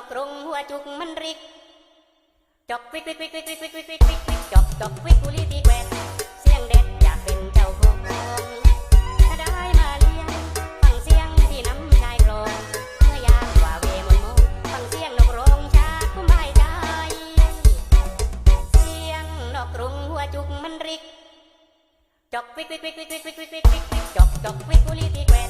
อกกรุงหัวจุกมันริก จอกวิกวิกวิกวิกวิกวิกวิกวิกวิกวิกจอกจอกวิกกุลีตีแกวนเสียงเด็ดอยากเป็นเจ้าของถ้าได้มาเลี้ยงฟังเสียงที่น้ำชายโกรองเมื่อยามว่าเวมนโมฟังเสียงนกร้องชาคุ้มใบใจเสียงนกกรุงหัวจุกมันริก จอกวิกวิกวิกวิกวิกวิกวิกวิกวิกวิกจอกจอกวิกกุลีตีแกวน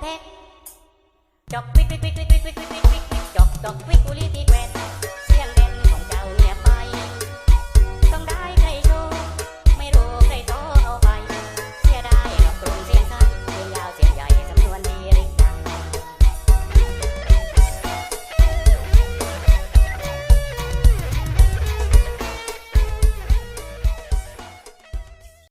แทกจอกควิกวิกวิกวิกวิกวิกวิกจอกจอกวิกกุลีตีแกวด